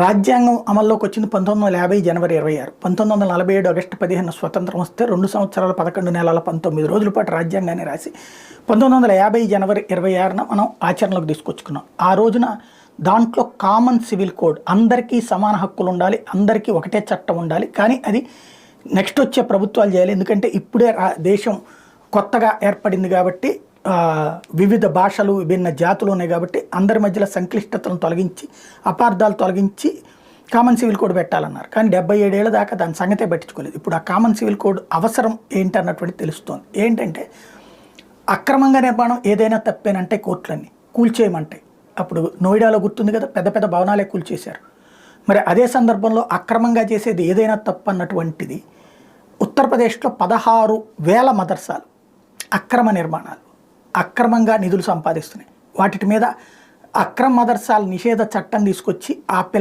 రాజ్యాంగం అమల్లోకి వచ్చింది పంతొమ్మిది వందల యాభై జనవరి ఇరవై ఆరు. పంతొమ్మిది వందల నలభై ఏడు ఆగస్టు పదిహేను స్వతంత్రం వస్తే రెండు సంవత్సరాల పదకొండు నెలల పంతొమ్మిది రోజుల పాటు రాజ్యాంగాన్ని రాసి పంతొమ్మిది వందల యాభై జనవరి ఇరవై ఆరున మనం ఆచరణలోకి తీసుకొచ్చుకున్నాం. ఆ రోజున దాంట్లో కామన్ సివిల్ కోడ్ అందరికీ సమాన హక్కులు ఉండాలి అందరికీ ఒకటే చట్టం ఉండాలి. కానీ అది నెక్స్ట్ వచ్చే ప్రభుత్వాలు చేయాలి. ఎందుకంటే ఇప్పుడే దేశం కొత్తగా ఏర్పడింది కాబట్టి వివిధ భాషలు విభిన్న జాతులు ఉన్నాయి కాబట్టి అందరి మధ్యలో సంక్లిష్టతలను తొలగించి అపార్థాలు తొలగించి కామన్ సివిల్ కోడ్ పెట్టాలన్నారు. కానీ డెబ్బై ఏడేళ్ళ దాకా దాని సంగతే పట్టించుకోలేదు. ఇప్పుడు ఆ కామన్ సివిల్ కోడ్ అవసరం ఏంటన్నటువంటి తెలుస్తోంది. ఏంటంటే అక్రమంగా నిర్మాణం ఏదైనా తప్పేనంటే కోర్టులన్నీ కూల్చేయమంటాయి అప్పుడు నోయిడాలో గుర్తుంది కదా పెద్ద పెద్ద భవనాలే కూల్చేశారు. మరి అదే సందర్భంలో అక్రమంగా చేసేది ఏదైనా తప్పు అన్నటువంటిది ఉత్తరప్రదేశ్లో పదహారు వేల మదర్సాలు అక్రమ నిర్మాణాలు. అక్రమంగా నిధులు సంపాదిస్తున్నాయి. వాటి మీద అక్రమ మదర్సాల నిషేధ చట్టం తీసుకొచ్చి ఆ పిల్ల